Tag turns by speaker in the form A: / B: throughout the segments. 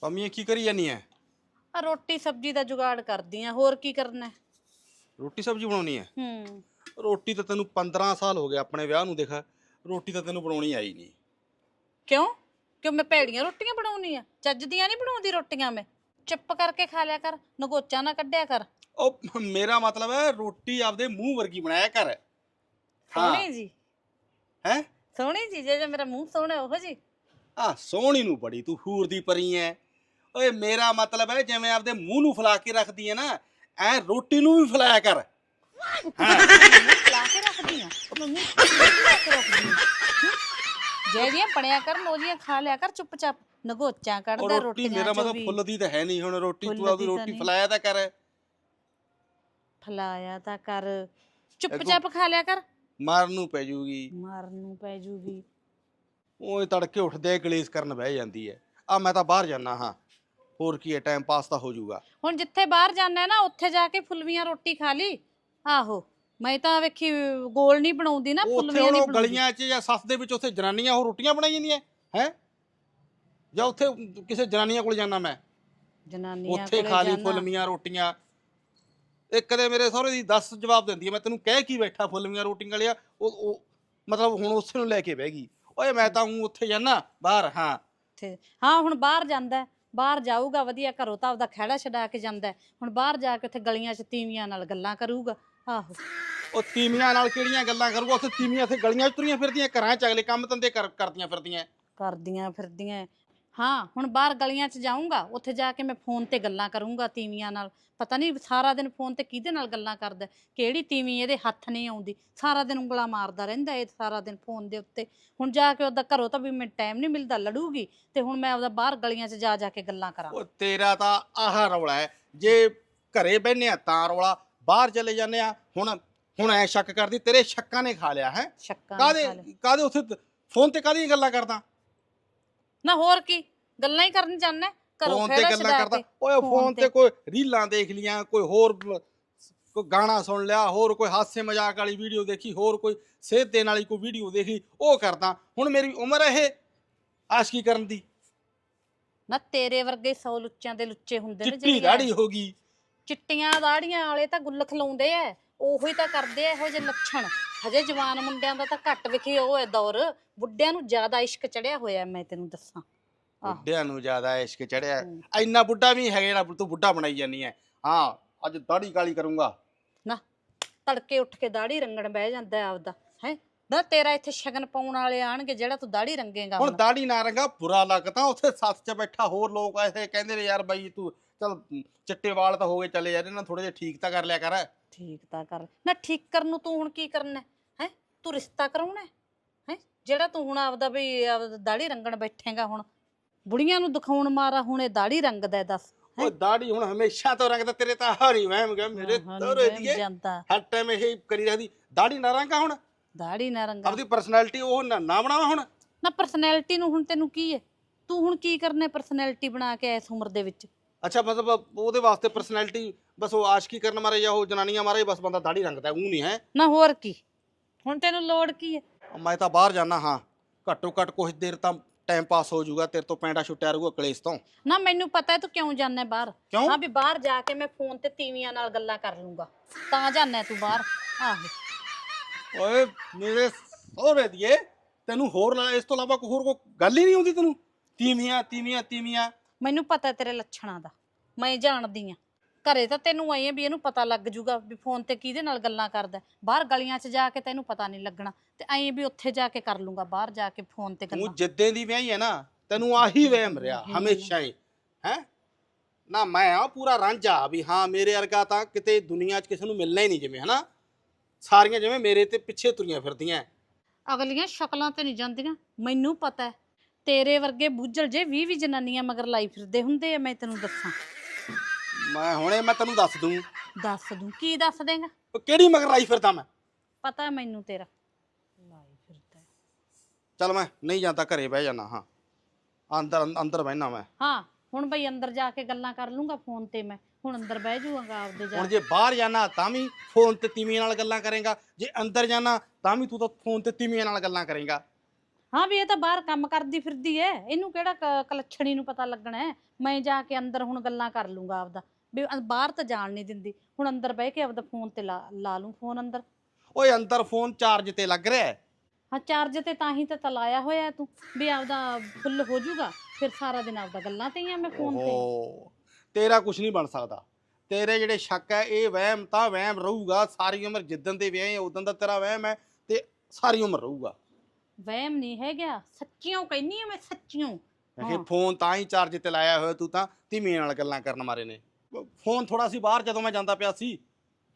A: ਪੰਮੀਆਂ ਕੀ ਕਰੀ ਜਾਨੀ ਐ?
B: ਆ ਰੋਟੀ ਸਬਜ਼ੀ ਦਾ ਜੁਗਾੜ ਕਰਦੀ ਆ ਹੋਰ ਕੀ ਕਰਨਾ ਹੈ?
A: ਰੋਟੀ ਸਬਜ਼ੀ ਬਣਾਉਣੀ ਐ?
B: ਹੂੰ।
A: ਰੋਟੀ ਤਾਂ ਤੈਨੂੰ 15 ਸਾਲ ਹੋ ਗਏ ਆਪਣੇ ਵਿਆਹ ਨੂੰ ਦੇਖ ਰੋਟੀ ਤਾਂ ਤੈਨੂੰ ਬਣਾਉਣੀ ਆਈ ਨਹੀਂ।
B: ਕਿਉਂ? ਕਿਉਂ ਮੈਂ ਭੈੜੀਆਂ ਰੋਟੀਆਂ ਬਣਾਉਣੀ ਆ? ਚੱਜ ਦੀਆਂ ਨਹੀਂ ਬਣਾਉਂਦੀ ਰੋਟੀਆਂ ਮੈਂ? ਚੁੱਪ ਕਰਕੇ ਖਾ ਲਿਆ ਕਰ ਨਗੋਚਾ ਨਾ ਕੱਢਿਆ ਕਰ।
A: ਉਹ ਮੇਰਾ ਮਤਲਬ ਹੈ ਰੋਟੀ ਆਪਦੇ ਮੂੰਹ ਵਰਗੀ ਬਣਾਇਆ ਕਰ। ਹਾਂ।
B: ਸੋਹਣੀ ਜੀ।
A: ਹੈ?
B: ਸੋਹਣੀ ਜੀ ਜੇ ਜੇ ਮੇਰਾ ਮੂੰਹ ਸੋਹਣਾ ਉਹੋ ਜੀ।
A: ਆ ਸੋਹਣੀ ਨੂੰ ਬੜੀ ਤੂੰ ਹੂਰ ਦੀ ਪਰੀ ਐ। ਓਏ ਮੇਰਾ ਮਤਲਬ ਹੈ ਜਿਵੇਂ ਆਪਦੇ ਮੂੰਹ ਨੂੰ ਫੁਲਾ ਕੇ ਰੱਖਦੀ ਐ ਨਾ ਐ ਰੋਟੀ ਨੂੰ ਵੀ ਫੁਲਾਇਆ ਕਰ। ਹਾਂ।
B: ਲਾ ਕੇ ਰੱਖਦੀ ਆ? ਮੈਂ ਮੂੰਹ ਲਾ ਕੇ ਰੱਖਦੀ ਆ। ਜਿਹੜੀਆਂ ਬਣਿਆ ਕਰ ਉਹਦੀਆਂ ਖਾ ਲਿਆ ਕਰ ਚੁੱਪਚਾਪ ਨਗੋਚਾਂ
A: ਉਹ
B: ਕੱਢਦਾ
A: ਰੋਟੀ
B: ਰੋਟੀਆਂ
A: ਮੇਰਾ
B: ਚੋਂ
A: ਮਤਲਬ
B: ਵੀ।
A: ਫੁੱਲਦੀ ਤਾਂ ਹੈ ਨਹੀਂ ਹੁਣ ਰੋਟੀ ਤੂੰ ਆਪਦੀ
B: ਤਾਂ
A: ਰੋਟੀ
B: ਨਹੀਂ।
A: ਫੁਲਾਇਆ ਤਾਂ ਕਰ।
B: ਫਲਾਇਆ ਤਾਂ ਕਰ। ਚੁੱਪਚਾਪ ਖਾ ਲਿਆ ਕਰ।
A: ਮਾਰਨ ਨੂੰ ਪੈ ਜੂਗੀ।
B: ਮਾਰਨ ਨੂੰ ਪੈ ਜੂਗੀ।
A: ਓਏ ਤੜਕੇ ਉੱਠਦੇ ਗਲੇਸ ਕਰਨ ਬਹਿ ਜਾਂਦੀ ਐ ਆ ਮੈਂ ਤਾਂ ਬਾਹਰ ਜਾਣਾ ਹਾਂ। ਹੋਰ ਕੀ ਐ ਟਾਈਮ ਪਾਸ ਤਾਂ ਹੋ ਜਾਊਗਾ।
B: ਹੁਣ ਜਿੱਥੇ ਬਾਹਰ ਜਾਣਾ ਨਾ ਉੱਥੇ ਜਾ ਕੇ ਫੁਲਵੀਆਂ ਰੋਟੀ ਖਾ ਲਈ। ਆਹੋ ਮੈਂ ਤਾਂ ਵੇਖੀ ਗੋਲ ਨਹੀਂ ਬਣਾਉਂਦੀ ਨਾ
A: ਉੱਥੇ
B: ਫੁਲਵੀਆਂ ਨਹੀਂ
A: ਉਹ
B: ਬਣਾਉਂਦੀ।
A: ਗਲੀਆਂ 'ਚ ਜਾਂ ਸੱਸ ਦੇ ਵਿੱਚ ਉੱਥੇ ਜਨਾਨੀਆਂ ਉਹ ਰੋਟੀਆਂ ਬਣਾਈ ਜਾਂਦੀਆਂ ਹੈ? ਜਾਂ ਉੱਥੇ ਕਿਸੇ ਜਨਾਨੀਆਂ ਕੋਲ ਜਾਣਾ ਮੈਂ?
B: ਜਨਾਨੀਆਂ
A: ਉੱਥੇ
B: ਕੋਲੇ
A: ਖਾ ਲਈ। ਫੁੱਲਮੀਆਂ ਰੋਟੀਆਂ। ਇੱਕ ਕਦੇ ਮੇਰੇ ਸਹੁਰੇ ਦੀ 10 ਜਵਾਬ ਦਿੰਦੀ ਹੈ ਮੈਂ ਤੈਨੂੰ ਕਹਿ ਕੀ ਬੈਠਾ ਫੁੱਲਮੀਆਂ ਰੋਟੀਆਂ ਵਾਲਿਆ ਉਹ ਉਹ ਮਤਲਬ ਹੁਣ ਉਸੇ ਨੂੰ ਲੈ ਕੇ ਬਹਿ ਗਈ। ਓਏ ਮੈਂ ਤਾਂ ਹੂੰ ਉੱਥੇ ਜਾਣਾ ਬਾਹਰ ਹਾਂ।
B: ਉੱਥੇ ਹਾਂ ਹੁਣ ਬਾਹਰ ਜਾਂਦਾ ਹੈ, ਬਾਹਰ ਜਾਊਗਾ ਵਧੀਆ ਘਰੋਂ ਤਾਂ ਆਪਦਾ ਖਹਿੜਾ ਛਡਾ ਕੇ ਜਾਂਦਾ ਹੈ। ਹੁਣ ਬਾਹਰ ਜਾ ਕੇ ਉੱਥੇ ਗਲੀਆਂ 'ਚ ਤੀਵੀਆਂ ਨਾਲ ਗੱਲਾਂ ਕਰੂਗਾ। ਆਹੋ।
A: ਉਹ ਤੀਮੀਆਂ ਨਾਲ ਕਿਹੜੀਆਂ ਗੱਲਾਂ ਕਰੂਗਾ? ਉੱਥੇ ਤੀਮੀਆਂ ਇੱਥੇ ਗਲੀਆਂ 'ਚ ਤੁਰੀਆਂ ਫਿਰਦੀਆਂ ਘਰਾਂ 'ਚ ਅਗਲੇ ਕੰਮ ਧੰਦੇ ਕਰ- ਕਰਦੀਆਂ ਫਿਰਦੀਆਂ।
B: ਕਰਦੀਆਂ ਫਿਰਦੀਆਂ। ਹਾਂ ਹੁਣ ਬਾਹਰ ਗਲੀਆਂ 'ਚ ਜਾਊਂਗਾ ਉੱਥੇ ਜਾ ਕੇ ਮੈਂ ਫੋਨ ਤੇ ਗੱਲਾਂ ਕਰੂੰਗਾ ਤੀਵੀਆਂ ਨਾਲ। ਪਤਾ ਨਹੀਂ ਸਾਰਾ ਦਿਨ ਫੋਨ ਤੇ ਕਿਹਦੇ ਨਾਲ ਗੱਲਾਂ ਕਰਦਾ ਹੈ, ਕਿਹੜੀ ਤੀਵੀਂ ਇਹਦੇ ਹੱਥ ਨਹੀਂ ਆਉਂਦੀ? ਸਾਰਾ ਦਿਨ ਉਂਗਲਾਂ ਮਾਰਦਾ ਰਹਿੰਦਾ ਇਹ ਸਾਰਾ ਦਿਨ ਫੋਨ ਦੇ ਉੱਤੇ। ਹੁਣ ਜਾ ਕੇ ਉਹਦਾ ਘਰੋਂ ਤਾਂ ਵੀ ਮੈਨੂੰ ਟਾਈਮ ਨਹੀਂ ਮਿਲਦਾ ਲੜੂਗੀ ਤੇ ਹੁਣ ਮੈਂ ਆਪਦਾ ਬਾਹਰ ਗਲੀਆਂ 'ਚ ਜਾ ਜਾ ਕੇ ਗੱਲਾਂ ਕਰਾਂ।
A: ਉਹ ਤੇਰਾ ਤਾਂ ਆਹ ਰੌਲਾ ਹੈ। ਜੇ ਘਰੇ ਬੈਠੇ ਆ ਤਾਂ ਰੌਲਾ ਬਾਹਰ ਚਲੇ ਜਾਂਦੇ ਆ ਹੁਣ ਹੁਣ ਐ ਸ਼ੱਕ ਕਰਦੀ ਤੇਰੇ ਸ਼ੱਕਾਂ ਨੇ ਖਾ ਲਿਆ ਹੈ?
B: ਸ਼ੱਕਾਂ
A: ਕਾਦੇ
B: ਖਾ ਲਿਆ।
A: ਕਾਦੇ ਉੱਥੇ ਫੋਨ ਤੇ ਕਾਦੀਆਂ ਗੱਲਾਂ ਕਰਦਾ?
B: ਨਾ ਹੋਰ ਕੀ ਗੱਲਾਂ ਹੀ ਕਰਨ ਜਾਣਾ ਘਰੋਂ
A: ਫੋਨ ਤੇ
B: ਖੇੜਾ
A: ਗੱਲਾਂ ਕਰਦਾ। ਓਏ
B: ਫੋਨ
A: ਤੇ। ਕੋਈ ਰੀਲਾਂ ਦੇਖ ਲੀਆਂ ਕੋਈ ਹੋਰ ਕੋਈ ਗਾਣਾ ਸੁਣ ਲਿਆ ਹੋਰ ਕੋਈ ਹਾਸੇ ਮਜ਼ਾਕ ਵਾਲੀ ਵੀਡੀਓ ਦੇਖੀ ਹੋਰ ਕੋਈ ਸਿਹਤ ਦੇਣ ਵਾਲੀ ਕੋਈ ਵੀਡੀਓ ਦੇਖੀ ਉਹ ਕਰਦਾ। ਹੁਣ ਮੇਰੀ ਉਮਰ ਇਹ ਆਸ਼ਕੀ ਕਰਨ ਦੀ।
B: ਨਾ ਤੇਰੇ ਵਰਗੇ 100 ਲੁੱਚਾਂ ਦੇ ਲੁੱਚੇ ਹੁੰਦੇ ਨੇ
A: ਚਿੱਟੀ ਦਾੜੀ ਹੋ ਗਈ।
B: ਚਿੱਟੀਆਂ ਦਾੜੀਆਂ ਵਾਲੇ ਤਾਂ ਗੁੱਲ ਖਲਾਉਂਦੇ ਐ ਉਹੋ ਹੀ ਤਾਂ ਕਰਦੇ ਐ ਇਹੋ ਜਿਹੇ ਲੱਛਣ। ਹਜੇ ਜਵਾਨ ਮੁੰਡਿਆਂ ਦਾ ਤਾਂ ਘੱਟ ਵਿਖੇ ਉਹ ਐ ਦੌਰ। ਬੁੱਢਿਆਂ ਨੂੰ ਜ਼ਿਆਦਾ ਇਸ਼ਕ ਚੜਿਆ ਹੋਇਆ ਮੈਂ ਤੈਨੂੰ ਦੱਸਾਂ। ਆਹ।
A: ਬੁੱਢਿਆਂ ਨੂੰ ਜ਼ਿਆਦਾ ਇਸ਼ਕ ਚੜਿਆ।
B: ਹੂੰ।
A: ਇੰਨਾ ਬੁੱਢਾ ਵੀ ਹੈਗਾ ਜਿਹੜਾ ਤੂੰ ਬੁੱਢਾ ਬਣਾਈ ਜਾਨੀ ਹੈ ਹਾਂ ਅੱਜ ਦਾੜੀ ਕਾਲੀ ਕਰੂੰਗਾ।
B: ਨਾ ਤੜਕੇ ਉੱਠ ਕੇ ਦਾੜੀ ਰੰਗਣ ਬਹਿ ਜਾਂਦਾ ਹੈ ਆਪਦਾ ਹੈ? ਨਾ ਤੇਰਾ ਇੱਥੇ ਸ਼ਗਨ ਪਾਉਣ ਵਾਲੇ ਆਣਗੇ ਜਿਹੜਾ ਤੂੰ ਦਾੜੀ ਰੰਗੇਗਾ
A: ਹੁਣ ਦਾੜੀ ਨਾ ਰੰਗਾ ਬੁਰਾ ਲੱਗਦਾ ਉੱਥੇ ਸੱਤ 'ਚ ਬੈਠਾ ਹੋਰ ਲੋਕ ਐਸੇ ਕਹਿੰਦੇ ਨੇ ਯਾਰ ਬਾਈ ਤੂੰ ਚਲ ਚਿੱਟੇ ਵਾਲ ਤਾਂ ਹੋ ਗਏ ਚਲੇ ਯਾਰ ਇਹਨਾਂ ਥੋੜੇ ਜਿਹਾ ਠੀਕ ਤਾਂ ਕਰ ਲਿਆ ਕਰ।
B: ਠੀਕ ਤਾਂ ਕਰ। ਨਾ ਠੀਕ ਕਰਨ ਨੂੰ ਤੂੰ ਹੁਣ ਕੀ ਕਰਨਾ ਹੈ? ਤੂੰ ਰਿਸ਼ਤਾ ਕਰਾਉਣਾ ਹੈ? ਜਿਹੜਾ ਤੂੰ ਹੁਣ ਆਪਦਾ ਵੀ ਆਪਦਾ ਦਾੜੀ ਰੰਗਣ ਬੈਠੇਗਾ ਹੁਣ। ਬੁੜੀਆਂ ਨੂੰ ਦਿਖਾਉਣ ਮਾਰਾ ਹੁਣ ਇਹ ਦਾੜੀ ਰੰਗਦਾ ਹੈ ਦੱਸ।
A: ਉਹ ਦਾੜੀ ਹੁਣ ਹਮੇਸ਼ਾ ਤੋਂ ਰੰਗਦਾ ਤੇਰੇ ਤਾਂ ਹਾਰੀ ਵਹਿਮ ਗਿਆ ਮੇਰੇ
B: ਹਾਂ,
A: ਤੋਰੇ
B: ਵਹਿਮ
A: ਦੀਏ।
B: ਜਾਂਦਾ।
A: ਹਰ ਟਾਈਮ ਇਹ ਕਰੀ ਰਹਦੀ ਦਾੜੀ ਨਾ ਰੰਗਾ ਹੁਣ।
B: ਦਾੜੀ ਨਾ ਰੰਗਾ
A: ਆਪਦੀ ਪਰਸਨੈਲਿਟੀ ਉਹ ਨਾ ਨਾ ਬਣਾਵਾ ਹੁਣ।
B: ਨਾ ਪਰਸਨੈਲਿਟੀ ਨੂੰ ਹੁਣ ਤੈਨੂੰ ਕੀ ਹੈ? ਤੂੰ ਹੁਣ ਕੀ ਕਰਨਾ ਪਰਸਨੈਲਿਟੀ ਬਣਾ ਕੇ ਇਸ ਉਮਰ ਦੇ ਵਿੱਚ?
A: ਅੱਛਾ ਮਤਲਬ ਉਹਦੇ ਵਾਸਤੇ ਪਰਸਨੈਲਿਟੀ ਬਸ ਉਹ ਆਸ਼ਕੀ ਕਰਨ ਮਾਰੇ ਜਾਂ ਉਹ ਜਨਾਨੀਆਂ ਮਾਰੇ ਬਸ ਬੰਦਾ ਦਾੜੀ ਰੰਗਦਾ ਉਹ ਨਹੀਂ ਹੈ।
B: ਨਾ ਹੋਰ ਕੀ? ਹੁਣ ਤੈਨੂੰ ਲੋੜ ਕੀ ਹੈ?
A: ਮੈਂ ਤਾਂ ਬਾਹਰ ਜਾਣਾ ਹਾਂ। ਘੱਟੋ ਘੱਟ ਕੁਝ ਦੇਰ ਤਾਂ ਟਾਈਮ ਪਾਸ ਹੋ ਜਾਊਗਾ ਤੇਰੇ ਤੋਂ ਪੈਂਡਾ ਛੁੱਟਿਆ ਰਹੂਗਾ ਕਲੇਸ਼ ਤੋਂ।
B: ਨਾ ਮੈਨੂੰ ਪਤਾ ਹੈ ਤੂੰ ਕਿਉਂ ਜਾਣਾ ਬਾਹਰ?
A: ਕਿਉਂ?
B: ਹਾਂ ਵੀ ਬਾਹਰ ਜਾ ਕੇ ਮੈਂ ਫੋਨ ਤੇ ਤੀਵੀਆਂ ਨਾਲ ਗੱਲਾਂ ਕਰ ਲੂੰਗਾ ਤਾਂ ਜਾਣਾ ਤੂੰ ਬਾਹਰ। ਆਹੋ
A: ਓਏ ਮੇਰੇ ਸਹੁਰੇ ਦੀਏ ਤੈਨੂੰ ਹੋਰ ਲਾ- ਇਸ ਤੋਂ ਇਲਾਵਾ ਕੋਈ ਹੋਰ ਕੋਈ ਗੱਲ ਹੀ ਨਹੀਂ ਆਉਂਦੀ ਤੈਨੂੰ? ਤੀਵੀਆਂ ਤੀਵੀਆਂ ਤੀਵੀਆਂ।
B: ਮੈਨੂੰ ਪਤਾ ਤੇਰੇ ਲੱਛਣਾਂ ਦਾ ਮੈਂ ਜਾਣਦੀ ਆ ਘਰੇ ਤਾਂ ਤੈਨੂੰ ਐਂ ਵੀ ਇਹਨੂੰ ਪਤਾ ਲੱਗ ਜੂਗਾ ਵੀ ਫੋਨ ਤੇ ਕਿਹਦੇ ਨਾਲ ਗੱਲਾਂ ਕਰਦਾ। ਬਾਹਰ ਗਲੀਆਂ 'ਚ ਜਾ ਕੇ ਤੈਨੂੰ ਪਤਾ ਨਹੀਂ ਲੱਗਣਾ ਤੇ ਐਂ ਵੀ ਉੱਥੇ ਜਾ ਕੇ ਕਰ ਲੂੰਗਾ ਬਾਹਰ ਜਾ ਕੇ ਫੋਨ ਤੇ ਗੱਲਾਂ।
A: ਤੂੰ ਜਿੱਦੇ ਦੀ ਵਿਆਹੀ ਹੈ ਨਾ ਤੈਨੂੰ ਆਹੀ ਵਹਿਮ ਰਿਹਾ ਹਮੇਸ਼ਾ ਹੀ ਹੈ? ਨਾ ਮੈਂ ਆ ਪੂਰਾ ਰਾਂਝਾ ਵੀ ਹਾਂ ਮੇਰੇ ਵਰਗਾ ਤਾਂ ਕਿਤੇ ਦੁਨੀਆ 'ਚ ਕਿਸੇ ਨੂੰ ਮਿਲਣਾ ਹੀ ਨਹੀਂ ਜਿਵੇਂ ਹਨਾ? ਸਾਰੀਆਂ ਜਿਵੇਂ ਮੇਰੇ ਤੇ ਪਿੱਛੇ ਤੁਰੀਆਂ ਫਿਰਦੀਆਂ।
B: ਅਗਲੀਆਂ ਸ਼ਕਲਾਂ ਤੇ ਨਹੀਂ ਜਾਂਦੀਆਂ ਮੈਨੂੰ ਪਤਾ ਹੈ ਤੇਰੇ ਵਰਗੇ ਬੁੱਝਲ ਜੇ 20 20 ਜਨਾਨੀਆਂ ਮਗਰ ਲਾਈ ਫਿਰਦੇ ਹੁੰਦੇ ਆ ਮੈਂ ਤੈਨੂੰ ਦੱਸਾਂ।
A: ਮੈਂ ਹੁਣੇ ਮੈਂ ਤੈਨੂੰ ਦੱਸ ਦੂੰ।
B: ਦੱਸ ਦੂੰ ਕੀ ਦੱਸ ਦੇਂਗਾ?
A: ਉਹ ਕਿਹੜੀ ਮਗਰ ਲਾਈ ਫਿਰਦਾ ਮੈਂ?
B: ਪਤਾ ਹੈ ਮੈਨੂੰ ਤੇਰਾ। ਲਾਈ ਫਿਰਦਾ ਹੈ।
A: ਚੱਲ ਮੈਂ ਨਹੀਂ ਜਾਂਦਾ ਘਰੇ ਬਹਿ ਜਾਣਾ ਹਾਂ। ਅੰਦਰ ਅੰਦਰ ਬਹਿਣਾ ਮੈਂ।
B: ਹਾਂ ਹੁਣ ਬਈ ਅੰਦਰ ਜਾ ਕੇ ਗੱਲਾਂ ਕਰ ਲੂੰਗਾ ਫੋਨ ਤੇ ਮੈਂ। ਹੁਣ ਅੰਦਰ ਬਹਿ ਜਾਊਂਗਾ ਆਪਦੇ ਜਾ
A: ਹੁਣ ਜੇ ਬਾਹਰ ਜਾਣਾ ਤਾਂ ਵੀ ਫੋਨ ਤੇ ਤੀਵੀਆਂ ਨਾਲ ਗੱਲਾਂ ਕਰੇਗਾ। ਜੇ ਅੰਦਰ ਜਾਣਾ ਤਾਂ ਵੀ ਤੂੰ ਤਾਂ ਫੋਨ ਤੇ ਤੀਵੀਆਂ ਨਾਲ ਗੱਲਾਂ ਕਰੇਗਾ।
B: ਹਾਂ ਵੀ ਇਹ ਤਾਂ ਬਾਹਰ ਕੰਮ ਕਰਦੀ ਫਿਰਦੀ ਐ ਇਹਨੂੰ ਕਿਹੜਾ ਕ- ਕਲੱਛਣੀ ਨੂੰ ਪਤਾ ਲੱਗਣਾ ਹੈ ਮੈਂ ਜਾ ਕੇ ਅੰਦਰ ਹੁਣ ਗੱਲਾਂ ਕਰ ਲੂੰਗਾ ਆਪਦਾ। ਵੀ ਅ- ਬਾਹਰ ਤਾਂ ਜਾਣ ਨਹੀਂ ਦਿੰਦੀ। ਹੁਣ ਅੰਦਰ ਬਹਿ ਕੇ ਆਪਦਾ ਫੋਨ ਤੇ ਲਾ ਲਾ ਲੂੰ ਫੋਨ ਅੰਦਰ।
A: ਓਏ ਅੰਦਰ ਫੋਨ ਚਾਰਜ ਤੇ ਲੱਗ ਰਿਹਾ ਹੈ।
B: ਹਾਂ ਚਾਰਜ ਤੇ ਤਾਂ ਹੀ ਤਾਂ ਤਲਾਇਆ ਹੋਇਆ ਹੈ ਤੂੰ। ਵੀ ਆਪਦਾ ਫੁੱਲ ਹੋ ਜਾਊਗਾ ਫਿਰ ਸਾਰਾ ਦਿਨ ਆਪਦਾ ਗੱਲਾਂ ਤੇ ਹੀ ਆ ਮੈਂ ਫੋਨ ਤੇ।
A: ਓਹੋ ਤੇਰਾ ਕੁਝ ਨਹੀਂ ਬਣ ਸਕਦਾ। ਤੇਰੇ ਜਿਹੜੇ ਸ਼ੱਕ ਹੈ ਇਹ ਵਹਿਮ ਤਾਂ ਵਹਿਮ ਰਹੂਗਾ। ਸਾਰੀ ਉਮਰ ਜਿੱਦਣ ਦੇ ਵਿਆਹ ਉਦੋਂ ਦਾ ਤੇਰਾ ਵਹਿਮ ਹੈ ਤੇ ਸਾਰੀ ਉਮਰ ਰਹੂਗਾ।
B: ਵਹਿਮ ਨਹੀਂ ਹੈਗਾ। ਸੱਚੀਓ ਕਹਿੰਨੀ ਆ ਮੈਂ ਸੱਚੀਓ।
A: ਕਿ
B: ਹਾਂ।
A: ਫੋਨ ਤਾਂ ਹੀ ਚਾਰਜ ਤੇ ਲਾਇਆ ਹੋਇਆ ਤੂੰ ਤਾਂ ਧੀਮੀਆਂ ਨਾਲ ਗੱਲਾਂ ਕਰਨ ਮਾਰੇ ਨੇ। ਫੋਨ ਥੋੜਾ ਸੀ ਬਾਹਰ ਜਦੋਂ ਮੈਂ ਜਾਂਦਾ ਪਿਆ ਸੀ।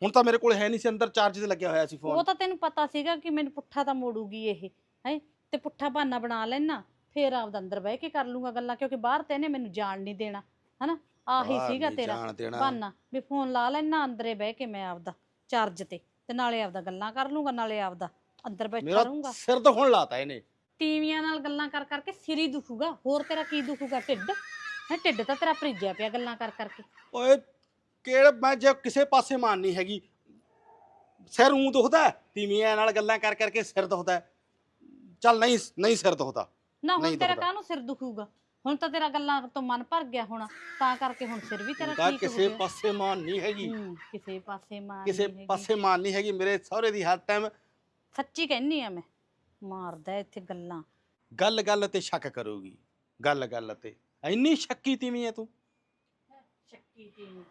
A: ਹੁਣ ਤਾਂ ਮੇਰੇ ਕੋਲ ਹੈ ਨਹੀਂ ਸੀ ਅੰਦਰ ਚਾਰਜ ਤੇ ਲੱਗਿਆ ਹੋਇਆ ਸੀ
B: ਉਹ
A: ਫੋਨ
B: ਤਾਂ ਤੈਨੂੰ ਪਤਾ ਸੀਗਾ ਕਿ ਮੈਨੂੰ ਪੁੱਠਾ ਤਾਂ ਮੋੜੂਗੀ ਇਹ ਹੈ? ਤੇ ਪੁੱਠਾ ਬਹਾਨਾ ਬਣਾ ਲੈਣਾ ਫੇਰ ਆਪਦਾ ਅੰਦਰ ਬਹਿ ਕੇ ਕਰ ਲੂੰਗਾ ਗੱਲਾਂ ਕਿਉਂਕਿ ਬਾਹਰ ਤੇ ਇਹਨੇ ਮੈਨੂੰ ਜਾਣ ਨਹੀਂ ਦੇਣਾ ਹਨਾ? ਆਹੀ
A: ਬਾਹਰ
B: ਸੀਗਾ
A: ਨਹੀਂ
B: ਤੇਰਾ
A: ਜਾਣ ਦੇਣਾ।
B: ਬਹਾਨਾ ਵੀ ਫੋਨ ਲਾ ਲੈਣਾ ਅੰਦਰੇ ਬਹਿ ਕੇ ਮੈਂ ਆਪਦਾ ਚਾਰਜ ਤੇ ਤੇ ਨਾਲੇ ਆਪਦਾ ਗੱਲਾਂ ਕਰ ਲੂੰਗਾ ਨਾਲੇ ਆਪਦਾ ਅੰਦਰ ਬੈਠਾ
A: ਮੇਰਾ
B: ਰਹੂੰਗਾ।
A: ਸਿਰ ਦੁਖਣ ਲਾਤਾ ਇਹਨੇ।
B: ਟੀਵੀਆਂ ਨਾਲ ਗੱਲਾਂ ਕਰ ਕਰਕੇ ਸਿਰ ਹੀ ਦੁਖੂਗਾ। ਹੋਰ ਤੇਰਾ ਕੀ ਦੁਖੂਗਾ ਢਿੱਡ? ਹੈ ਢਿੱਡ ਤਾਂ ਤੇਰਾ ਭਰੀਜਿਆ ਪਿਆ ਗੱਲਾਂ ਕਰ ਕਰਕੇ
A: ਓਏ ਕਿਹੜਾ ਮੈਂ ਜੇ ਕਿਸੇ ਪਾਸੇ ਮਾਨ ਨਹੀਂ ਹੈਗੀ ਸਿਰ ਉਂ ਦੁਖਦਾ ਹੈ, ਨਾਲ ਗੱਲਾਂ ਕਰ ਕਰਕੇ ਸਿਰ ਦੁਖਦਾ ਹੈ। ਚੱਲ ਨਹੀਂ ਨਹੀਂ ਸਿਰ ਦੁਖਦਾ।
B: ਨਾ ਹੁਣ
A: ਨਹੀਂ
B: ਤੇਰਾ
A: ਦੁਖਦਾ।
B: ਕਾਹਨੂੰ ਸਿਰ ਦੁਖੂਗਾ? ਹੁਣ ਤਾਂ ਤੇਰਾ ਗੱਲਾਂ ਤੋਂ ਮਨ ਭਰ ਗਿਆ ਹੋਣਾ। ਤਾਂ ਕਰਕੇ ਹੁਣ ਸਿਰ ਵੀ ਤੇਰਾ
A: ਤਾਂ
B: ਠੀਕ ਹੋ
A: ਕਿਸੇ
B: ਗਿਆ।
A: ਪਾਸੇ ਮਾਨ ਨਹੀਂ ਹੈਗੀ।
B: ਹੂੰ, ਕਿਸੇ ਪਾਸੇ ਮਾਰ
A: ਕਿਸੇ। ਪਾਸੇ ਮਾਨ ਨਹੀਂ ਹੈਗੀ। ਮੇਰੇ ਸਹੁਰੇ ਦੀ ਹਰ ਟਾਈਮ
B: ਸੱਚੀ ਕਹਿੰਨੀ ਆ ਮੈਂ। ਮਾਰਦਾ ਇੱਥੇ ਗੱਲਾਂ।
A: ਗੱਲ ਗੱਲ ਤੇ ਸ਼ੱਕ ਕਰੂਗੀ। ਗੱਲ ਗੱਲ ਤੇ। ਇੰਨੀ ਸ਼ੱਕੀ ਤੀਵੀਂ ਹੈ ਤੂੰ।
B: ਸ਼ੱਕੀ ਨੂੰ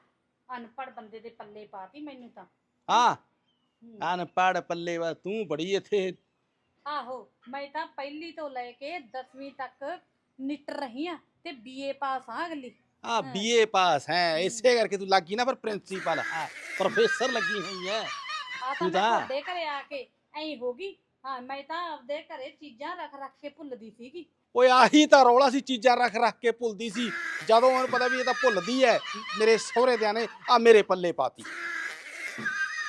B: ਅਨਪੜ ਬੰਦੇ ਦੇ ਪੱਲੇ ਪਾਤੀ ਮੈਨੂੰ ਤਾਂ।
A: ਹਾਂ।
B: ਹੂੰ।
A: ਅਨਪੜ ਪੱਲੇ ਵਾ। ਤੂੰ ਬੜੀ ਇੱਥੇ
B: ਆਹੋ ਮੈਂ ਤਾਂ ਪਹਿਲੀ ਤੋਂ ਲੈ ਕੇ 10ਵੀਂ ਤੱਕ ਨਿਟ ਰਹੀ ਆ ਤੇ ਬੀਏ ਪਾਸ ਆ ਅਗਲੀ।
A: ਆ
B: ਹਾਂ।
A: ਬੀਏ ਪਾਸ ਹੈ। ਇਸੇ ਕਰਕੇ ਤੂੰ ਲੱਗੀ ਨਾ ਪਰ ਪ੍ਰਿੰਸੀਪਲ। ਹੈ ਪ੍ਰੋਫੈਸਰ ਲੱਗੀ ਹੋਈ ਹੈ।
B: ਆ ਤਾਂ
A: ਤੂੰ
B: ਮੈਂ
A: ਤਾਂ-
B: ਤੁਹਾਡੇ ਘਰੇ ਆ ਕੇ ਐਂ ਹੋ ਗਈ। ਹਾਂ ਮੈਂ ਤਾਂ ਆਪਦੇ ਘਰੇ ਚੀਜ਼ਾਂ ਰੱਖ ਰੱਖ ਕੇ ਭੁੱਲਦੀ ਸੀਗੀ।
A: ਓਏ ਆਹੀ ਤਾਂ ਰੌਲਾ ਸੀ ਚੀਜ਼ਾਂ ਰੱਖ ਰੱਖ ਕੇ ਭੁੱਲਦੀ ਸੀ। ਜਦੋਂ ਉਹਨੂੰ ਪਤਾ ਵੀ ਇਹ ਤਾਂ ਭੁੱਲਦੀ ਹੈ ਮੇਰੇ ਸਹੁਰੇ ਦਿਆਂ ਨੇ ਆ ਮੇਰੇ ਪੱਲੇ ਪਾਤੀ।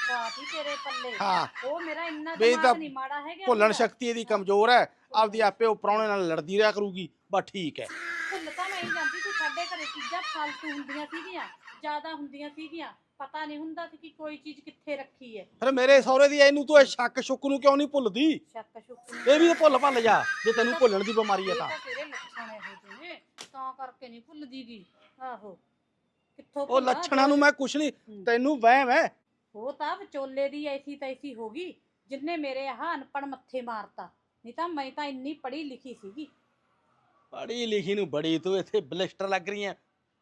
B: ਪਾਤੀ ਤੇਰੇ ਪੱਲੇ?
A: ਹਾਂ।
B: ਉਹ ਮੇਰਾ ਇੰਨਾ ਦਿਮਾਗ
A: ਤਾਂ
B: ਨਹੀਂ ਮਾੜਾ ਹੈਗਾ।
A: ਭੁੱਲਣ
B: ਮੇਰਾ।
A: ਸ਼ਕਤੀ ਇਹਦੀ ਕਮਜ਼ੋਰ ਹੈ ਆਪਦੀ ਆਪੇ ਉਹ ਪ੍ਰਾਹੁਣੇ ਨਾਲ ਲੜਦੀ ਰਿਹਾ ਕਰੂਗੀ ਬਸ ਠੀਕ ਹੈ
B: ਭੁੱਲ ਤਾਂ ਮੈਂ ਹੀ ਜਾਂਦੀ ਸੀ ਸਾਡੇ ਘਰੇ ਚੀਜ਼ਾਂ ਫਾਲਤੂ ਹੁੰਦੀਆਂ ਸੀਗੀਆਂ ਜ਼ਿਆਦਾ ਹੁੰਦੀਆਂ ਸੀਗੀਆਂ। ਪਤਾ ਨਹੀਂ ਹੁੰਦਾ ਸੀ ਕਿ ਕੋਈ ਚੀਜ਼ ਕਿੱਥੇ ਰੱਖੀ ਹੈ।
A: ਫਿਰ ਮੇਰੇ ਸਹੁਰੇ ਦੀ ਇਹਨੂੰ ਤੂੰ ਇਹ ਸ਼ੱਕ ਸ਼ੁੱਕ ਨੂੰ ਕਿਉਂ ਨਹੀਂ ਭੁੱਲਦੀ?
B: ਸ਼ੱਕ ਸ਼ੁੱਕ
A: ਇਹ ਵੀ ਤਾਂ ਭੁੱਲ ਭੱਲ ਜਾ। ਜੇ ਤੈਨੂੰ ਭੁੱਲਣ ਦੀ ਬਿਮਾਰੀ ਹੈ ਤਾਂ।
B: ਤਾਂ ਤੇਰੇ ਲੱਛਣ ਇਹੋ ਜਿਹੇ ਨੇ ਤਾਂ ਕਰਕੇ ਨਹੀਂ ਭੁੱਲਦੀ ਗੀ ਆਹੋ। ਕਿੱਥੋਂ
A: ਉਹ
B: ਭੁੱਲਾਂ?
A: ਲੱਛਣਾਂ ਨੂੰ ਮੈਂ ਕੁਛ ਨਹੀਂ। ਤੈਨੂੰ ਵਹਿਮ ਹੈ
B: ਉਹ ਤਾਂ ਵਿਚੋਲੇ ਦੀ ਐਸੀ ਤੈਸੀ ਹੋ ਗਈ ਜਿੰਨੇ ਮੇਰੇ ਆਹ ਅਨਪੜ ਮੱਥੇ ਮਾਰਤਾ। ਨਹੀਂ ਤਾਂ ਮੈਂ ਤਾਂ ਇੰਨੀ ਪੜ੍ਹੀ ਲਿਖੀ ਸੀਗੀ।
A: ਪੜ੍ਹੀ ਲਿਖੀ ਨੂੰ ਬੜੀ ਤੂੰ ਇੱਥੇ ਬਲਿਸਟਰ ਲੱਗ ਰਹੀ ਹੈ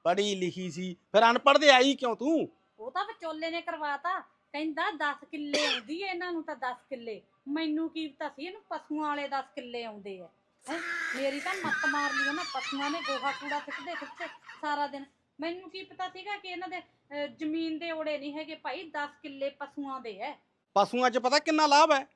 A: ਪੜ੍ਹੀ ਲਿਖੀ ਸੀ। ਫਿਰ ਅਨਪੜ੍ਹ ਦੇ ਆਈ ਕਿਉਂ ਤੂੰ?
B: ਉਹ ਤਾਂ ਵਿਚੋਲੇ ਨੇ ਕਰਵਾਤਾ। ਕਹਿੰਦਾ 10 ਕਿੱਲੇ ਆਉਂਦੀ ਐ ਇਹਨਾਂ ਨੂੰ ਤਾਂ 10 ਕਿੱਲੇ। ਮੈਨੂੰ ਕੀ ਪਤਾ ਸੀ ਇਹਨੂੰ ਪਸ਼ੂਆਂ ਵਾਲੇ 10 ਕਿੱਲੇ ਆਉਂਦੇ ਆ ਹੈ? ਮੇਰੀ ਤਾਂ ਮੱਤ ਮਾਰ ਲਈ ਨਾ ਪਸ਼ੂਆਂ ਨੇ ਗੋਹਾ ਕੂੜਾ ਸਿੱਟਦੇ ਸਿੱਟਦੇ ਸਾਰਾ ਦਿਨ। ਮੈਨੂੰ ਕੀ ਪਤਾ ਸੀਗਾ ਕਿ ਇਹਨਾਂ ਦੇ ਅਹ, ਜ਼ਮੀਨ ਦੇ ਓੜੇ ਨਹੀਂ ਹੈਗੇ ਭਾਈ 10 ਕਿੱਲੇ ਪਸ਼ੂਆਂ ਦੇ ਐ।
A: ਪਸ਼ੂਆਂ 'ਚ ਪਤਾ ਕਿੰਨਾ ਲਾਭ ਹੈ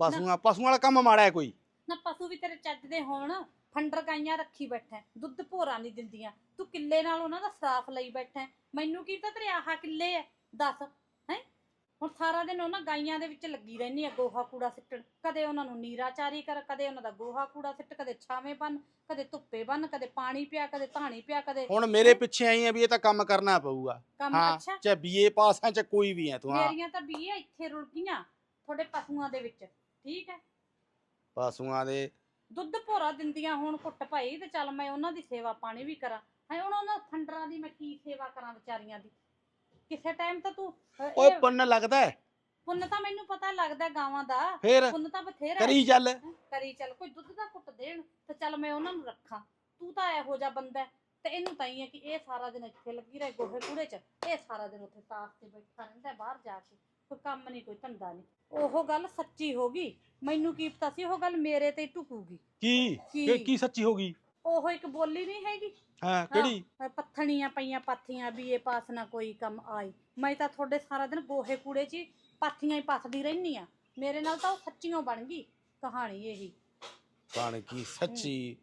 A: ਪਸ਼ੂਆਂ ਪਸ਼ੂਆਂ ਵਾਲਾ ਕੰਮ ਮਾੜਾ ਹੈ ਕੋਈ।
B: ਨਾ ਪਸ਼ੂ ਵੀ ਤੇਰੇ ਚੱਜ ਦੇ ਹੋਣ। ਫੰਡਰ ਗਾਈਆਂ ਰੱਖੀ ਬੈਠਾ ਦੁੱਧ ਭੋਰਾ ਨਹੀਂ ਦਿੰਦੀਆਂ। ਤੂੰ ਕਿੱਲੇ ਨਾਲ ਉਹਨਾਂ ਦਾ ਸਰਾਫ ਲਈ ਬੈਠਾ। ਮੈਨੂੰ ਕੀ ਪਤਾ ਤੇਰੇ ਆਹ ਕਿੱਲੇ ਐ? ਦੱਸ ਹੈ? ਹੁਣ ਸਾਰਾ ਦਿਨ ਉਹਨਾਂ ਗਾਈਆਂ ਦੇ ਵਿੱਚ ਲੱਗੀ ਰਹਿੰਦੀ ਆ ਗੋਹਾ ਕੂੜਾ ਸਿੱਟਣ। ਕਦੇ ਉਹਨਾਂ ਨੂੰ ਨੀਰਾ ਚਾਰੀ ਕਰ ਕਦੇ ਉਹਨਾਂ ਦਾ ਗੋਹਾ ਕੂੜਾ ਸਿੱਟ ਕਦੇ ਛਾਵੇਂ ਬੰਨ ਕਦੇ ਧੁੱਪੇ ਬੰਨ ਕਦੇ ਪਾਣੀ ਪਿਆ ਕਦੇ ਧਾਣੀ ਪਿਆ ਕਦੇ
A: ਹੁਣ ਮੇਰੇ ਪਿੱਛੇ ਆਈ ਹੈ ਵੀ ਇਹ ਤਾਂ ਕੰਮ ਕਰਨਾ ਪਊਗਾ।
B: ਕੰਮ
A: ਹਾਂ
B: ਅੱਛਾ?
A: ਚਾਹੇ ਬੀਏ ਪਾਸ ਹੈ ਚਾਹੇ ਕੋਈ ਵੀ ਹੈ ਤੂੰ ਹਾਂ।
B: ਮੇਰੀਆਂ ਤਾਂ ਬੀਏ ਇੱਥੇ ਰੁਲ ਗਈਆਂ ਤੁਹਾਡੇ ਪਸ਼ੂਆਂ ਦੇ ਵਿੱਚ ਠੀਕ ਹੈ
A: ਪਸ਼ੂਆਂ ਦੇ
B: ਦੁੱਧ ਭੋਰਾ ਦਿੰਦੀਆਂ ਹੁਣ ਕੁੱਟ ਭਾਈ ਤੇ ਚੱਲ ਮੈਂ ਉਹਨਾਂ ਦੀ ਸੇਵਾ ਪਾਣੀ ਵੀ ਕਰਾਂ। ਹੈ ਹੁਣ ਉਹਨਾਂ ਫੰਡਰਾਂ ਦੀ ਮੈਂ ਕੀ ਸੇਵਾ ਕਰਾਂ ਵਿਚਾਰੀਆਂ ਦੀ? ਕਿਸੇ ਟਾਈਮ ਤਾਂ ਤੂੰ
A: ਓਏ
B: ਇਹ
A: ਪੁੰਨ ਲੱਗਦਾ ਹੈ।
B: ਪੁੰਨ ਤਾਂ ਮੈਨੂੰ ਪਤਾ ਲੱਗਦਾ ਗਾਵਾਂ ਦਾ।
A: ਫੇਰ?
B: ਪੁੰਨ ਤਾਂ ਬਥੇਰਾ ਹੈ।
A: ਕਰੀ ਚੱਲ।
B: ਹੈਂ, ਕਰੀ ਚੱਲ ਕੋਈ ਦੁੱਧ ਦਾ ਘੁੱਟ ਦੇਣ ਤੇ ਚੱਲ ਮੈਂ ਉਹਨਾਂ ਨੂੰ ਰੱਖਾਂ। ਤੂੰ ਤਾਂ ਇਹੋ ਜਿਹਾ ਬੰਦਾ ਹੈ, ਤੇ ਇਹਨੂੰ ਤਾਂ ਹੀ ਹੈ ਕਿ ਇਹ ਸਾਰਾ ਦਿਨ ਇੱਥੇ ਲੱਗੀ ਰਹੇ ਗੋਹੇ ਕੂੜੇ 'ਚ। ਇਹ ਸਾਰਾ ਦਿਨ ਉੱਥੇ ਤਾਸ ਤੇ ਬੈਠਾ ਰਹਿੰਦਾ ਹੈ ਬਾਹਰ ਜਾ ਕੇ। ਕੋਈ ਕੰਮ ਨਹੀਂ ਕੋਈ ਧੰਦਾ ਨਹੀਂ। ਉਹ ਗੱਲ ਸੱਚੀ ਹੋ ਗਈ। ਮੈਨੂੰ ਕੀ ਪਤਾ ਸੀ ਉਹ ਗੱਲ ਮੇਰੇ ਤੇ ਹੀ ਢੁਕੂਗੀ।
A: ਕੀ?
B: ਕੀ?
A: ਕੀ- ਕੀ ਸੱਚੀ ਹੋ ਗਈ?
B: ਉਹ ਇੱਕ ਬੋਲੀ ਨਹੀਂ ਹੈਗੀ।
A: ਹਾਂ ਕਿਹੜੀ?
B: ਪੱਥਣੀਆਂ ਪਈਆਂ ਪਾਥੀਆਂ ਵੀ ਇਹ ਪਾਸ ਨਾ ਕੋਈ ਕੰਮ ਆਈ ਮੈਂ ਤਾਂ ਤੁਹਾਡੇ ਸਾਰਾ ਦਿਨ ਗੋਹੇ ਕੂੜੇ 'ਚ ਹੀ ਪਾਥੀਆਂ ਹੀ ਪਾਥਦੀ ਰਹਿਨੀ ਆ ਮੇਰੇ ਨਾਲ ਤਾਂ ਉਹ ਸੱਚੀਓ ਬਣ ਗਈ ਕਹਾਣੀ ਇਹੀ।
A: ਬਣ ਗਈ ਸੱਚੀ।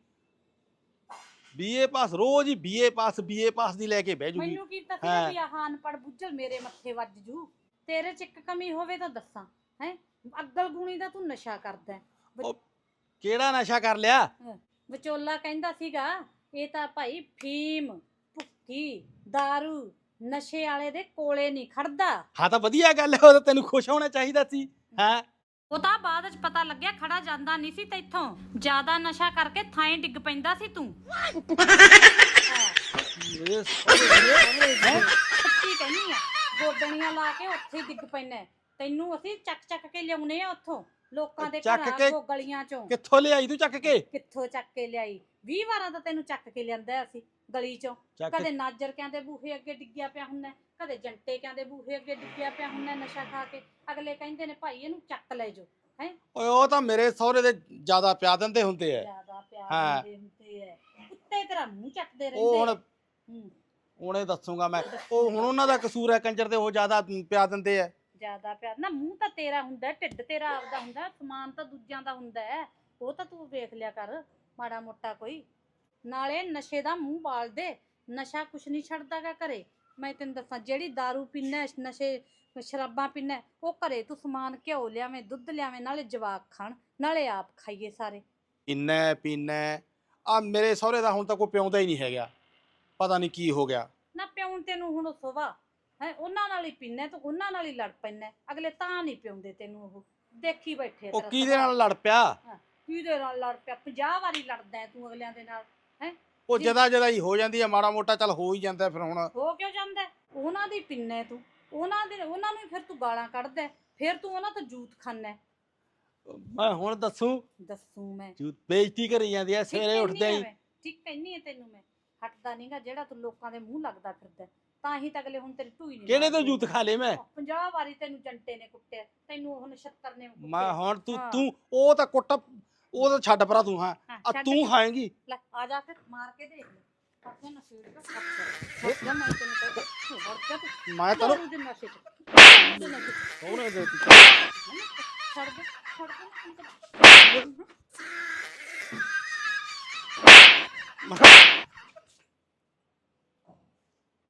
A: ਬੀਏ ਪਾਸ ਰੋਜ਼ ਹੀ ਬੀਏ ਪਾਸ ਬੀਏ ਪਾਸ ਦੀ ਲੈ ਕੇ ਬਹਿ ਜੂਗੀ।
B: ਮੈਨੂੰ ਕੀ ਪਤਾ ਸੀ
A: ਹਾਂ।
B: ਵੀ ਆਹ ਅਨਪੜ ਬੁੱਝਲ ਮੇਰੇ ਮੱਥੇ ਵੱਜ ਜੂ। ਤੇਰੇ 'ਚ ਇੱਕ ਕਮੀ ਹੋਵੇ ਤਾਂ ਦੱਸਾਂ ਹੈ? ਅੱਗਲ ਗੁਣੀ ਦਾ ਤੂੰ ਨਸ਼ਾ ਕਰਦਾ ਹੈ।
A: ਉਹ ਕਿਹੜਾ ਨਸ਼ਾ ਕਰ ਲਿਆ?
B: ਵਿਚੋਲਾ ਕਹਿੰਦਾ ਸੀਗਾ ਇਹ ਤਾਂ ਭਾਈ ਫੀਮ ਭੁੱਕੀ दारू ਨਸ਼ੇ ਵਾਲੇ ਦੇ ਕੋਲੇ ਨਹੀਂ ਖੜਦਾ।
A: ਹਾਂ ਤਾਂ ਵਧੀਆ ਗੱਲ ਹੈ ਉਹ ਤਾਂ ਤੈਨੂੰ ਖੁਸ਼ ਹੋਣਾ ਚਾਹੀਦਾ ਸੀ ਹਾਂ?
B: ਉਹ ਤਾਂ ਬਾਅਦ ਵਿੱਚ ਪਤਾ ਲੱਗਿਆ ਖੜਾ ਜਾਂਦਾ ਨਹੀਂ ਸੀ ਤੈਥੋਂ ਜ਼ਿਆਦਾ ਨਸ਼ਾ ਕਰਕੇ ਥਾਂ ਡਿੱਗ ਪੈਂਦਾ ਸੀ ਤੂੰ।
A: ਮੇਰੇ ਸਹੁਰੇ
B: ਹੈਂ? ਸੱਚੀ ਕਹਿੰਨੀ ਆ। ਗੋਡਣੀਆਂ ਲਾ ਕੇ ਉੱਥੇ ਹੀ ਡਿੱਗ ਪੈਣਾ ਤੈਨੂੰ ਅਸੀਂ ਚੱਕ ਚੱਕ ਕੇ ਲਿਆਉਨੇ ਆ ਉੱਥੋਂ ਲੋਕਾਂ ਦੇ
A: ਚੱਕ
B: ਘਰਾਂ
A: ਕੇ-
B: ਚੋਂ ਗਲੀਆਂ ਚੋਂ।
A: ਕਿੱਥੋਂ ਲਿਆਈ ਤੂੰ ਚੱਕ ਕੇ?
B: ਕਿੱਥੋਂ ਚੱਕ ਕੇ ਲਿਆਈ? 20 ਵਾਰਾਂ ਤਾਂ ਤੈਨੂੰ ਚੱਕ ਕੇ ਲਿਆਂਦਾ ਅਸੀਂ ਗਲੀ ਚੋਂ।
A: ਚੱਕ
B: ਕਦੇ ਨਾਜਰ ਕਿਆਂ ਦੇ ਬੂਹੇ ਅੱਗੇ ਡਿੱਗਿਆ ਪਿਆ ਹੁੰਦਾ ਕਦੇ ਜੰਟੇ ਕਿਆਂ ਦੇ ਬੂਹੇ ਅੱਗੇ ਡਿੱਗਿਆ ਪਿਆ ਹੁੰਦਾ ਨਸ਼ਾ ਖਾ ਕੇ। ਅਗਲੇ ਕਹਿੰਦੇ ਨੇ ਭਾਈ ਇਹਨੂੰ ਚੱਕ ਲੈ ਜੋ ਹੈ?
A: ਓਏ ਉਹ ਤਾਂ ਮੇਰੇ ਸਹੁਰੇ ਦੇ ਜ਼ਿਆਦਾ ਪਿਆ ਦਿੰਦੇ ਹੁੰਦੇ ਐ
B: ਜ਼ਿਆਦਾ ਪਿਆਰ
A: ਹਾਂ।
B: ਦਿੰਦੇ ਹੁੰਦੇ ਐ ਉੱਤੇ ਤੇਰਾ ਮੂੰਹ ਚੱਕਦੇ ਰਹਿੰਦੇ
A: ਉਹ ਹੁਣ।
B: ਹੂੰ।
A: ਉਹਨੇ ਦੱਸੂਗਾ ਮੈਂ। ਉਹ ਹੁਣ ਉਹਨਾਂ ਦਾ ਕਸੂਰ ਹੈ ਕੰਜਰ ਤੇ ਉਹ ਜ਼ਿਆਦਾ ਪਿਆ ਦਿੰਦੇ ਐ
B: ਜ਼ਿਆਦਾ ਪਿਆਰ ਨਾ ਮੂੰਹ ਤਾਂ ਤੇਰਾ ਹੁੰਦਾ ਹੈ, ਢਿੱਡ ਤੇਰਾ ਆਪਦਾ ਹੁੰਦਾ ਹੈ, ਸਮਾਨ ਤਾਂ ਦੂਜਿਆਂ ਦਾ ਹੁੰਦਾ ਹੈ। ਉਹ ਤਾਂ ਤੂੰ ਵੇਖ ਲਿਆ ਕਰ ਮਾੜਾ ਮੋਟਾ ਕੋਈ। ਨਾਲੇ ਨਸ਼ੇ ਦਾ ਮੂੰਹ ਬਾਲ ਦੇ। ਨਸ਼ਾ ਕੁਛ ਨਹੀਂ ਛੱਡਦਾਗਾ ਘਰੇ। ਮੈਂ ਤੈਨੂੰ ਦੱਸਾਂ ਜਿਹੜੀ दारू ਪੀਣਾ ਨਸ਼ੇ ਸ਼ਰਾਬਾਂ ਪੀਣਾ ਉਹ ਘਰੇ ਤੂੰ ਸਮਾਨ ਘਿਓ ਲਿਆਵੇਂ ਦੁੱਧ ਲਿਆਵੇਂ ਨਾਲੇ ਜਵਾਕ ਖਾਣ ਨਾਲੇ ਆਪ ਖਾਈਏ ਸਾਰੇ।
A: ਇੰਨਾ ਪੀਨਾ ਆ ਮੇਰੇ ਸਹੁਰੇ ਦਾ ਹੁਣ ਤਾਂ ਕੋਈ ਪਿਉਂਦਾ ਹੀ ਨਹੀਂ ਹੈਗਾ। ਪਤਾ ਨਹੀਂ ਕੀ ਹੋ ਗਿਆ।
B: ਨਾ ਪਿਉਣ ਤੈਨੂੰ ਹੁਣ ਸੁਵਾ ਹੈ ਉਹਨਾਂ ਨਾਲ ਹੀ ਪੀਣਾ ਤੂੰ ਉਹਨਾਂ ਨਾਲ ਹੀ ਲੜ ਪੈਣਾ ਅਗਲੇ ਤਾਂ ਨਹੀਂ ਪਿਉਂਦੇ ਤੈਨੂੰ ਉਹ। ਦੇਖੀ ਬੈਠੇ
A: ਉਹ
B: ਤੇਰਾ
A: ਕਿਹਦੇ। ਨਾਲ ਲੜ ਪਿਆ?
B: ਕਿਹਦੇ ਨਾਲ ਲੜ ਪਿਆ? 50 ਵਾਰੀ ਲੜਦਾ ਹੈ ਤੂੰ ਅਗਲਿਆਂ ਦੇ ਨਾਲ।
A: ਉਹ
B: ਜੀ।
A: ਜਦਾ ਜਦਾ ਹੀ ਹੋ ਜਾਂਦੀ ਹੈ ਮਾੜਾ ਮੋਟਾ ਚੱਲ ਹੋ ਹੀ ਜਾਂਦਾ ਫਿਰ ਹੁਣ।
B: ਹੋ ਕਿਉਂ ਜਾਂਦਾ ਹੈ? ਉਹਨਾਂ ਦੀ ਪਿੰਨੇ ਤੂੰ। ਉਹਨਾਂ ਦੇ ਉਹਨਾਂ ਨੂੰ ਹੀ ਫਿਰ ਤੂੰ ਗਾਲਾਂ ਕੱਢਦਾ ਹੈ। ਫਿਰ ਤੂੰ ਉਹਨਾਂ ਤੋਂ ਜੂਤ ਖਾਨਾ ਹੈ।
A: ਮੈਂ ਹੁਣ ਦੱਸੂ।
B: ਦੱਸੂ ਮੈਂ।
A: ਜੂ ਬੇਇੱਜ਼ਤੀ ਕਰੀ ਜਾਂਦੀ ਐ
B: ਠੀਕ
A: ਸਵੇਰੇ
B: ਕਹਿੰਦੀ
A: ਉੱਠਦੇ
B: ਆ
A: ਹੀ।
B: ਠੀਕ ਕਹਿੰਨੀ ਹੈ ਤੈਨੂੰ ਮੈਂ। ਹਟਦਾ ਨਹੀਂਗਾ ਜਿਹੜਾ ਤੂੰ ਲੋਕਾਂ ਦੇ ਮੂੰਹ ਲੱਗਦਾ ਫਿਰਦਾ। ਤਾਂ ਹੀ ਤਾਂ ਅਗਲੇ ਹੁਣ ਤੇਰੀ ਢੂਈ ਨਹੀਂ
A: ਕਿਹੜੇ ਤੋਂ ਜੂਤ ਖਾ ਲੇ ਮੈਂ?
B: 50 ਵਾਰੀ ਤੈਨੂੰ ਜੰਟੇ ਨੇ ਕੁੱਟਿਆ ਤੈਨੂੰ ਉਹ ਨਛੱਤਰ ਨੇ ਕੁੱਟਿਆ।
A: ਮੈਂ ਹੁਣ ਤੂੰ
B: ਹਾਂ।
A: ਤੂੰ ਉਹ ਤਾਂ ਕੁੱਟ ਉਹ ਤਾਂ ਛੱਡ ਪਰਾ ਤੂੰ ਹਾਂ।
B: ਹਾਂ,
A: ਆ
B: ਛੱਡ
A: ਤੂੰ ਖਾਏਂਗੀ।
B: ਲੈ ਆ ਜਾ ਕੇ ਮਾਰ ਕੇ ਦੇਖ ਲੈ। ਪਰਸੋਂ ਨਾ ਫੀੜ ਕੇ ਹੱਥ ਜਾ। ਮੈਂ ਤੈਨੂੰ ਕਹਿੰਦਾ ਤੂੰ ਵੜ ਜਾ ਤੂੰ।
A: ਮੈਂ ਤੈਨੂੰ
B: ਦਾਰੂ ਦੇ ਨਸ਼ੇ ਚ ਦਾਰੂ ਦੇ ਨਸ਼ੇ ਚ।
A: ਸਹੁਰੇ ਦੇ ਦਿੱਤੀ।
B: ਛੱਡ ਦੇ ਛੱਡ ਦੇ
A: ਮੈਂ ਕਿਹਾ